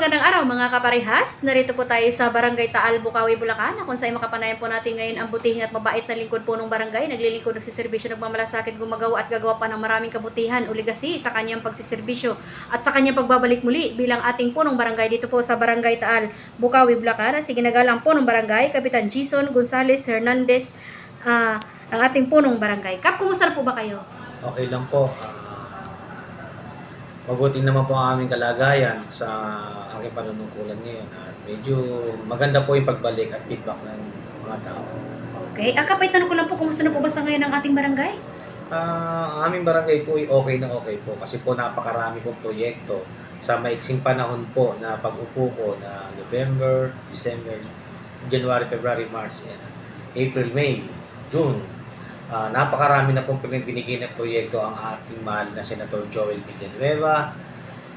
magandang araw mga kaparehas. Narito po tayo sa Barangay Taal, Bukawi, Bulacan kung saan makapanayan po natin ngayon ang butihing at mabait na lingkod po ng barangay. Naglilingkod, nagsiservisyo, nagmamalasakit, gumagawa at gagawa pa ng maraming kabutihan o legacy sa kanyang pagsiservisyo at sa kanyang pagbabalik muli bilang ating punong barangay dito po sa Barangay Taal, Bukawi, Bulacan. Si ginagalang punong barangay, Kapitan Jason Gonzales Hernandez, ah, ang ating punong barangay. Kap, kumusta po ba kayo? Okay lang po. Ah, mabuti naman po ang aming kalagayan sa aking panunungkulan ngayon. At medyo maganda po yung pagbalik at feedback ng mga tao. Okay. Ang kapay tanong ko lang po, kumusta na po ba sa ngayon ang ating barangay? Ah, ang aming barangay po ay okay na okay po kasi po napakarami pong proyekto sa maiksing panahon po na pag-upo ko na November, December, January, February, March, April, May, June. Ah, napakarami na pong binigay na proyekto ang ating mahal na Senator Joel Villanueva,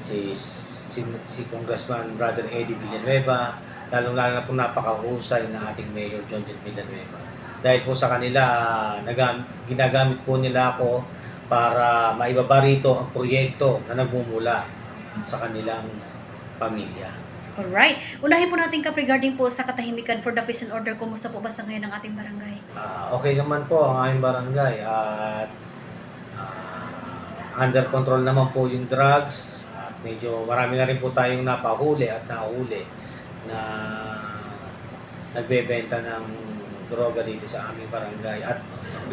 si, si, si Congressman Brother Eddie Villanueva, lalong-lalo na po napakahusay na ating Mayor John John Villanueva. Dahil po sa kanila, ah, nagam, ginagamit po nila ako para maibaba rito ang proyekto na nagmumula sa kanilang pamilya. Alright. Unahin po natin kap regarding po sa katahimikan for the peace and order. Kumusta po ba sa ngayon ang ating barangay? Ah, okay naman po ang aming barangay at ah, under control naman po yung drugs at medyo marami na rin po tayong napahuli at nahuli na nagbebenta ng droga dito sa aming barangay at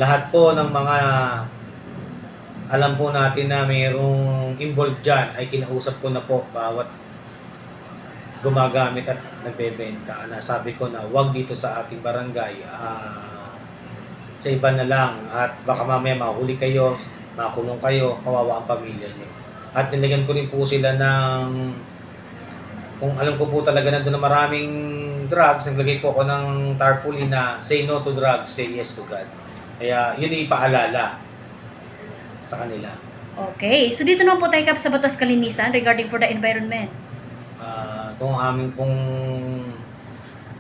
lahat po ng mga alam po natin na mayroong involved dyan ay kinausap ko na po bawat gumagamit at nagbebenta na sabi ko na wag dito sa ating barangay ah, sa iba na lang at baka mamaya mahuli kayo makulong kayo kawawa ang pamilya niyo at nilagyan ko rin po sila ng kung alam ko po talaga nandun na maraming drugs naglagay po ako ng tarpaulin na say no to drugs say yes to God kaya yun yung ipaalala sa kanila Okay. So dito naman po tayo kap sa Batas Kalinisan regarding for the environment. Ah, itong aming pong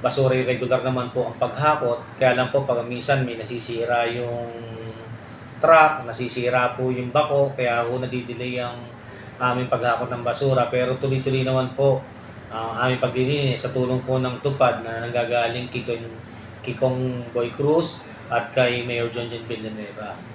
basura regular naman po ang paghakot. Kaya lang po pag minsan may nasisira yung truck, nasisira po yung bako, kaya po nadidelay ang aming paghakot ng basura. Pero tuloy-tuloy naman po ang aming paglilinis sa tulong po ng tupad na nanggagaling kay Kong, kay Kong Boy Cruz at kay Mayor John John Villanueva.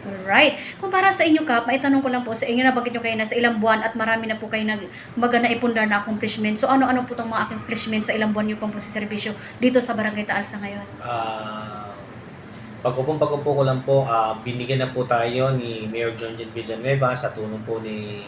Alright. Kung para sa inyo kap, maitanong ko lang po sa inyo na bagay nyo kayo na sa ilang buwan at marami na po kayo nag magana ipundar na accomplishment. So ano-ano po itong mga accomplishment sa ilang buwan nyo pang servisyo dito sa Barangay Taal sa ngayon? Ah, pagkupong pagkupo ko lang po, ah, binigyan na po tayo ni Mayor John John Villanueva sa tulong po ni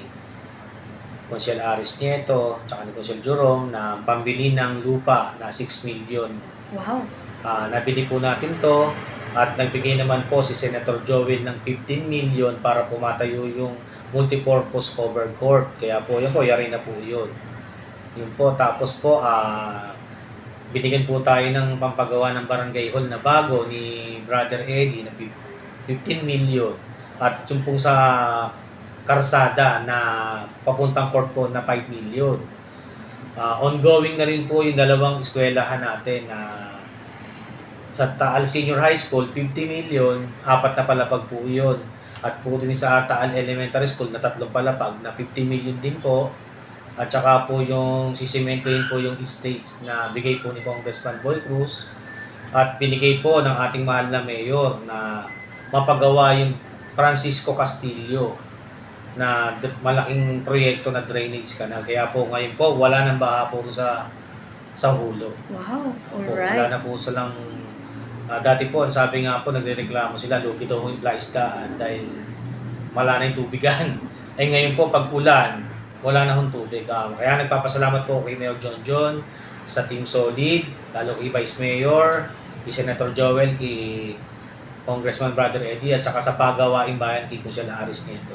Consiel Aris Nieto tsaka ni Consiel Jerome na pambili ng lupa na 6 million. Wow. Ah, nabili po natin to at nagbigay naman po si Senator Joel ng 15 million para pumatayo yung multipurpose covered court. Kaya po, yun po, yari na po yun. Yun po, tapos po, ah, binigyan po tayo ng pampagawa ng barangay hall na bago ni Brother Eddie na 15 million. At yung pong sa karsada na papuntang court po na 5 million. Ah, ongoing na rin po yung dalawang eskwelahan natin na sa Taal Senior High School, 50 million, apat na palapag po yun. At po din sa Taal Elementary School na tatlong palapag na 50 million din po. At saka po yung sisimentohin po yung estates na bigay po ni Congressman Boy Cruz. At binigay po ng ating mahal na mayor na mapagawa yung Francisco Castillo na malaking proyekto na drainage canal. Kaya po ngayon po wala nang baha po sa sa hulo. Wow. Opo, wala Alright. na po silang ah, dati po, sabi nga po, nagrereklamo sila, lugi daw yung plaisdaan dahil wala na yung tubigan. Eh ngayon po, pag ulan, wala na hong tubig. Ah, kaya nagpapasalamat po kay Mayor John John sa Team Solid, lalo kay Vice Mayor, kay Senator Joel, kay Congressman Brother Eddie, at saka sa pagawaing bayan kay Kusel Aris nito.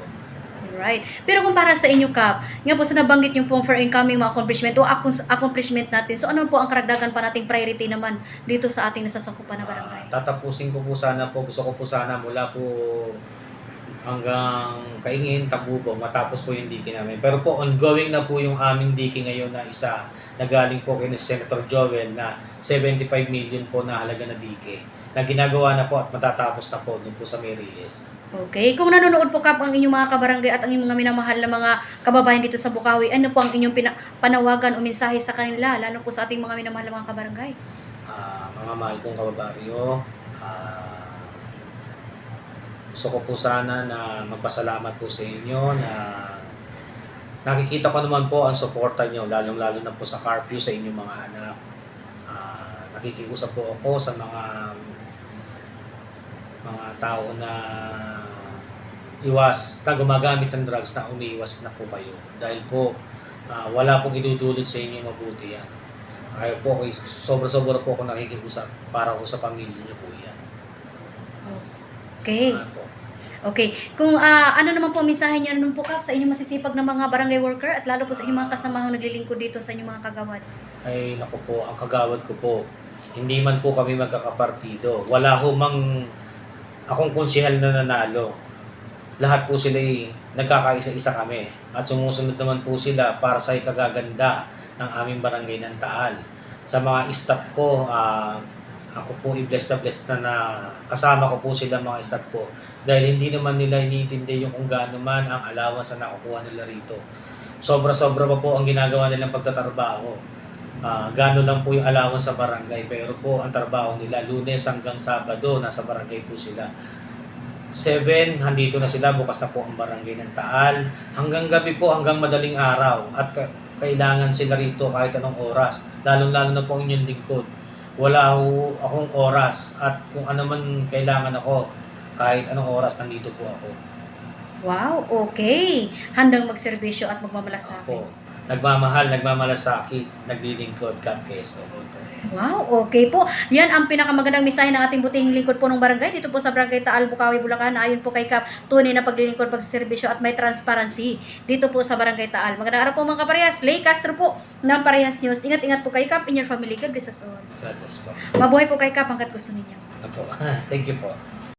Alright. Pero kung para sa inyo kap, nga po sa nabanggit yung pong for incoming mga accomplishment o accom- accomplishment natin. So ano po ang karagdagan pa nating priority naman dito sa ating nasasakupan na barangay? Ah, tatapusin ko po sana po, gusto ko po sana mula po hanggang Kaingin, Tambubo, matapos po yung diki namin. Pero po ongoing na po yung aming diki ngayon na isa na galing po kay Senator Joel na 75 million po na halaga na diki na ginagawa na po at matatapos na po doon po sa Miriles. Okay. Kung nanonood po kap ang inyong mga kabarangay at ang inyong mga minamahal na mga kababayan dito sa Bukawi, ano po ang inyong pina- panawagan o mensahe sa kanila, lalo po sa ating mga minamahal na mga kabarangay? Ah, mga mahal kong kababaryo, ah, gusto ko po sana na magpasalamat po sa inyo na nakikita ko naman po ang suporta nyo, lalong-lalo na po sa curfew sa inyong mga anak. Ah, nakikiusap po ako sa mga mga tao na iwas, na gumagamit ng drugs na umiiwas na po kayo. Dahil po, ah, wala pong idudulot sa inyo mabuti yan. Kaya po, ako, sobra-sobra po ako nakikiusap para ko sa pamilya niyo po yan. Okay. Po. Okay. Kung ah, ano naman po mensahe niyo naman po kap sa inyong masisipag na mga barangay worker at lalo po sa inyong mga kasamahang naglilingkod dito sa inyong mga kagawad. Ay, naku po, ang kagawad ko po, hindi man po kami magkakapartido. Wala ho mang akong konsihal na nanalo. Lahat po sila ay nagkakaisa-isa kami. At sumusunod naman po sila para sa ikagaganda ng aming barangay ng Taal. Sa mga staff ko, ah, ako po i-bless na bless na na kasama ko po sila mga staff ko. Dahil hindi naman nila iniintindi yung kung gaano man ang allowance na nakukuha nila rito. Sobra-sobra pa po ang ginagawa nilang pagtatrabaho. Ah, gano lang po yung allowance sa barangay. Pero po ang trabaho nila lunes hanggang sabado nasa barangay po sila. 7 handito na sila bukas na po ang barangay ng Taal. Hanggang gabi po hanggang madaling araw. At ka- kailangan sila rito kahit anong oras. Lalong lalo na po ang inyong lingkod. Wala ho akong oras. At kung ano man kailangan ako kahit anong oras nandito po ako. Wow, okay. Handang magserbisyo at magmamalasakit. ako nagmamahal nagmamalasakit naglilingkod Quezon Wow, okay po. Yan ang pinakamagandang mensahe ng ating butihing lingkod po ng barangay dito po sa Barangay Taal, Bukawi, Bulacan. Ayon po kay Kap, tunay na paglilingkod, pagsiservisyo at may transparency dito po sa Barangay Taal. Magandang araw po mga kaparehas. Lay Castro po ng Parehas News. Ingat-ingat po kay Kap in your family. God bless us all. God bless po Mabuhay po kay Kap hanggat gusto ninyo. Apo. Thank you po.